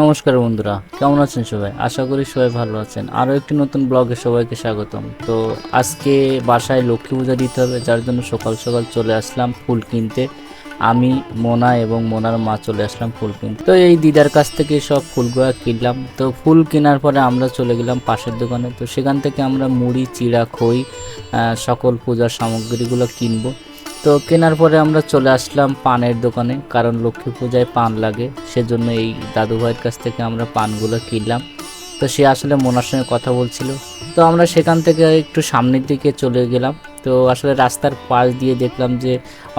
নমস্কার বন্ধুরা, কেমন আছেন সবাই? আশা করি সবাই ভালো আছেন। আরও একটি নতুন ব্লগে সবাইকে স্বাগতম। তো আজকে বাসায় লক্ষ্মী পূজা দিতে হবে, যার জন্য সকাল সকাল চলে আসলাম ফুল কিনতে। আমি, মোনা এবং মোনার মা চলে আসলাম ফুল কিনতে। তো এই দিদার কাছ থেকে সব ফুলগুলো কিনলাম। তো ফুল কেনার পরে আমরা চলে গেলাম পাশের দোকানে। তো সেখান থেকে আমরা মুড়ি, চিড়া, খই সকল পূজার সামগ্রীগুলো কিনবো। তো কেনার পরে আমরা চলে আসলাম পানের দোকানে, কারণ লক্ষ্মী পূজায় পান লাগে, সেজন্য এই দাদু ভাইয়ের কাছ থেকে আমরা পানগুলো কিনলাম। তো সে আসলে মোনার সঙ্গে কথা বলছিল। তো আমরা সেখান থেকে একটু সামনের দিকে চলে গেলাম। তো আসলে রাস্তার পাশ দিয়ে দেখলাম যে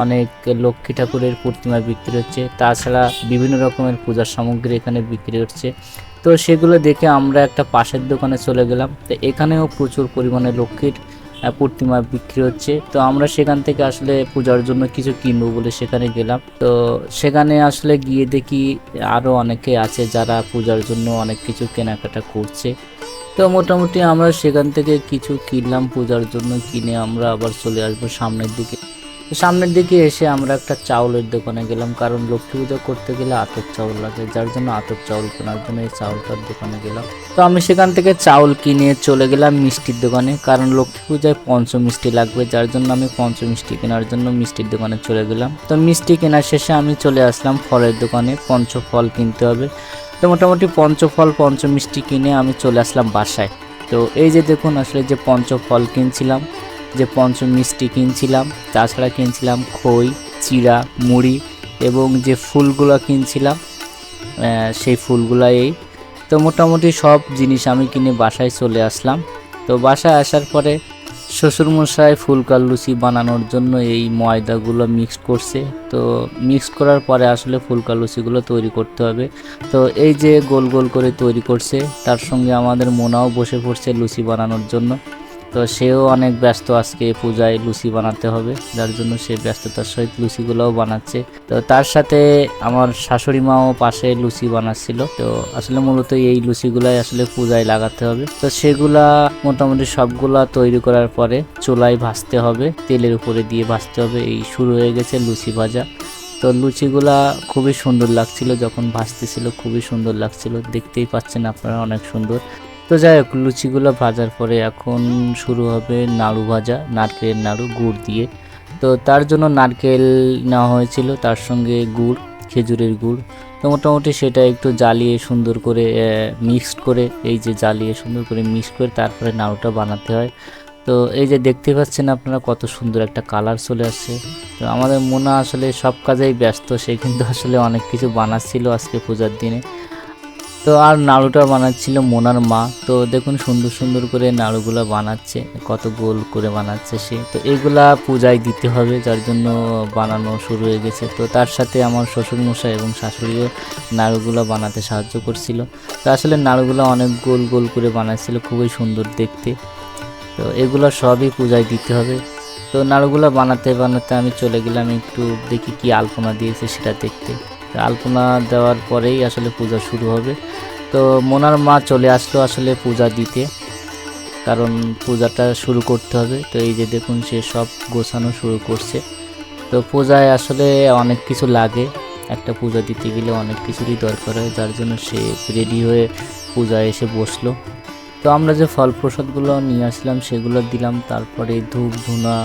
অনেক লক্ষ্মী ঠাকুরের প্রতিমা বিক্রি হচ্ছে। তাছাড়া বিভিন্ন রকমের পূজার সামগ্রী এখানে বিক্রি হচ্ছে। তো সেগুলো দেখে আমরা একটা পাশের দোকানে চলে গেলাম। তো এখানেও প্রচুর পরিমাণে লক্ষ্মীর প্রতিমা বিক্রি হচ্ছে। তো আমরা সেখান থেকে আসলে পূজার জন্য কিছু কিনবো বলে সেখানে গেলাম। তো সেখানে আসলে গিয়ে দেখি আরও অনেকে আছে যারা পূজার জন্য অনেক কিছু কেনাকাটা করছে। তো মোটামুটি আমরা সেখান থেকে কিছু কিনলাম। পূজার জন্য কিনে আমরা আবার চলে আসব সামনের দিকে। তো সামনের দিকে এসে আমরা একটা চাউলের দোকানে গেলাম, কারণ লক্ষ্মী পূজা করতে গেলে আতপ চাউল লাগে, যার জন্য আতপ চাউল কেনার জন্য এই চাউলটার দোকানে গেলাম। তো আমি সেখান থেকে চাউল কিনে চলে গেলাম মিষ্টির দোকানে, কারণ লক্ষ্মী পূজায় পঞ্চ মিষ্টি লাগবে, যার জন্য আমি পঞ্চ মিষ্টি কেনার জন্য মিষ্টির দোকানে চলে গেলাম। তো মিষ্টি কেনার শেষে আমি চলে আসলাম ফলের দোকানে পঞ্চ ফল কিনতে হবে। তো মোটামুটি পঞ্চ মিষ্টি কিনে আমি চলে আসলাম বাসায়। তো এই যে দেখুন, আসলে যে পঞ্চ ফল কিনছিলাম যে পঞ্চম মিষ্টি কিনছিলাম, তাছাড়া কিনছিলাম খই, চিড়া, মুড়ি এবং যে ফুলগুলো কিনছিলাম সেই ফুলগুলো এই। তো মোটামুটি সব জিনিস আমি কিনে বাসায় চলে আসলাম। তো বাসায় আসার পরে শ্বশুরমশাই ফুলকার লুচি বানানোর জন্য এই ময়দাগুলো মিক্স করছে। তো মিক্স করার পরে আসলে ফুলকা লুচিগুলো তৈরি করতে হবে। তো এই যে গোল গোল করে তৈরি করছে, তার সঙ্গে আমাদের মোনাও বসে পড়ছে লুচি বানানোর জন্য। তো সেও অনেক ব্যস্ত আজকে পূজায় লুচি বানাতে হবে, যার জন্য সে ব্যস্ততার সহিত লুচিগুলোও বানাচ্ছে। তো তার সাথে আমার শাশুড়ি মাও পাশে লুচি বানাচ্ছিল, তো আসলে মূলত এই লুচিগুলাই আসলে পূজায় লাগাতে হবে। তো সেগুলা মোটামুটি সবগুলা তৈরি করার পরে চুলায় ভাজতে হবে, তেলের উপরে দিয়ে ভাজতে হবে, এই শুরু হয়ে গেছে লুচি ভাজা। তো লুচিগুলা খুবই সুন্দর লাগছিল, যখন ভাজতেছিল খুবই সুন্দর লাগছিল, দেখতেই পাচ্ছেন আপনারা অনেক সুন্দর। তো যাই হোক, লুচিগুলো ভাজার পরে এখন শুরু হবে নাড়ু ভাজা, নারকেলের নাড়ু, গুড় দিয়ে। তো তার জন্য নারকেল নেওয়া হয়েছিল, তার সঙ্গে গুড়, খেজুরের গুড়। তো মোটামুটি সেটা একটু জ্বালিয়ে সুন্দর করে মিক্সড করে, এই যে জ্বালিয়ে সুন্দর করে মিক্স করে তারপরে নাড়ুটা বানাতে হয়। তো এই যে দেখতে পাচ্ছেন আপনারা কত সুন্দর একটা কালার চলে আসছে। তো আমাদের মোনা আসলে সব কাজেই ব্যস্ত, সে কিন্তু আসলে অনেক কিছু বানাচ্ছিল আজকে পূজার দিনে। তো আর নাড়ুটা বানাচ্ছিল মোনার মা। তো দেখুন সুন্দর সুন্দর করে নাড়ুগুলো বানাচ্ছে, কত গোল করে বানাচ্ছে সে। তো এগুলা পূজায় দিতে হবে, যার জন্য বানানো শুরু হয়ে গেছে। তো তার সাথে আমার শ্বশুরমশাই এবং শাশুড়িও নাড়ুগুলো বানাতে সাহায্য করছিল। তো আসলে নাড়ুগুলো অনেক গোল গোল করে বানাচ্ছিল, খুবই সুন্দর দেখতে। তো এগুলো সবই পূজায় দিতে হবে। তো নাড়ুগুলো বানাতে বানাতে আমি চলে গেলাম, একটু দেখি কি আলপনা দিয়েছে সেটা দেখতে। আলপনা দেওয়ার পরেই আসলে পূজা শুরু হবে। তো মোনার মা চলে আসলো আসলে পূজা দিতে, কারণ পূজাটা শুরু করতে হবে। তো এই যে দেখুন, সে সব গোছানো শুরু করছে। তো পূজায় আসলে অনেক কিছু লাগে। একটা পূজা দিতে গেলে অনেক কিছুরই দরকার হয়, যার জন্য সে রেডি হয়ে পূজায় এসে বসল। তো আমরা যে ফল প্রসাদগুলো নিয়ে আসলাম, সেগুলো দিলাম। তারপরে ধূপ ধুনা,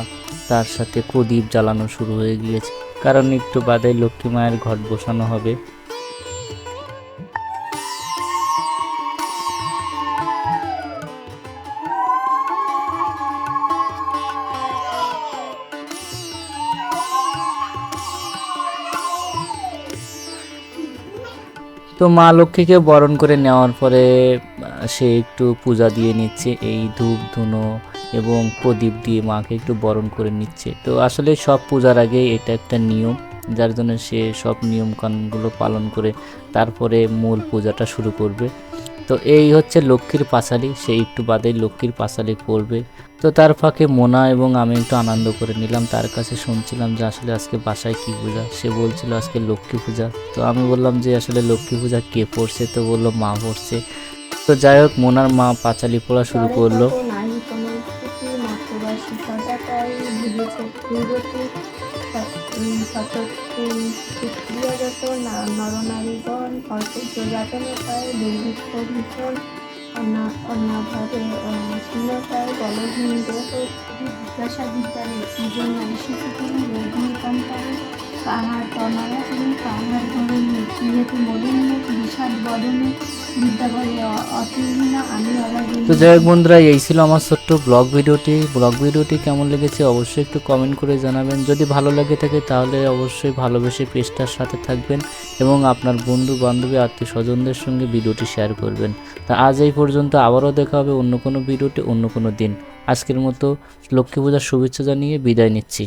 তার সাথে প্রদীপ জ্বালানো শুরু হয়ে গিয়েছে। কারণ একটু বাদে লক্ষ্মী মায়ের ঘট বসানো হবে। তো মা লক্ষ্মীকে বরণ করে নেওয়ার পরে সে একটু পূজা দিয়ে নিচ্ছে। এই ধূপ ধুনো এবং প্রদীপ দিয়ে মাকে একটু বরণ করে নিচ্ছে। তো আসলে সব পূজার আগে এটা একটা নিয়ম, যার জন্য সে সব নিয়ম কানুনগুলো পালন করে তারপরে মূল পূজাটা শুরু করবে। তো এই হচ্ছে লক্ষ্মীর পাঁচালি, সে একটু বাদেই লক্ষ্মীর পাঁচালি পড়বে। তো তার ফাঁকে মোনা এবং আমি একটু আনন্দ করে নিলাম, তার কাছে শুনছিলাম যে আসলে আজকে বাসায় কি পূজা? সে বলছিল আজকে লক্ষ্মী পূজা। তো আমি বললাম যে আসলে লক্ষ্মী পূজা কে পড়ছে? তো বলল মা পড়ছে। তো যাই হোক, মোনার মা পাঁচালি পড়া শুরু করল। দুর্গতি সত্যি সুক্রিয়াগত নরনারীগণ নির্যাতনের পায় দুর্ভিক্ষ ভীষণ অন্যা অন্যভাবে শূন্যতায় বলহীন দেহ জিজ্ঞাসা বিদ্যালয়ে দুজন শিশুকে রজনীকান্তারে কাহার তনয়া তিনি কাহার ধরণী যেহেতু মলিন মুখ বিষাদ বদনে তো যাই হোক বন্ধুরা, এই ছিল আমার ছোট্ট ব্লগ ভিডিওটি। ব্লগ ভিডিওটি কেমন লেগেছে অবশ্যই একটু কমেন্ট করে জানাবেন। যদি ভালো লাগে থাকে তাহলে অবশ্যই ভালোবেসে পেজটার সাথে থাকবেন এবং আপনার বন্ধু বান্ধবী আত্মীয় স্বজনদের সঙ্গে ভিডিওটি শেয়ার করবেন। তা আজ এই পর্যন্ত, আবারও দেখা হবে অন্য কোনো ভিডিওতে অন্য কোনো দিন। আজকের মতো লক্ষ্মী পূজার শুভেচ্ছা জানিয়ে বিদায় নিচ্ছি।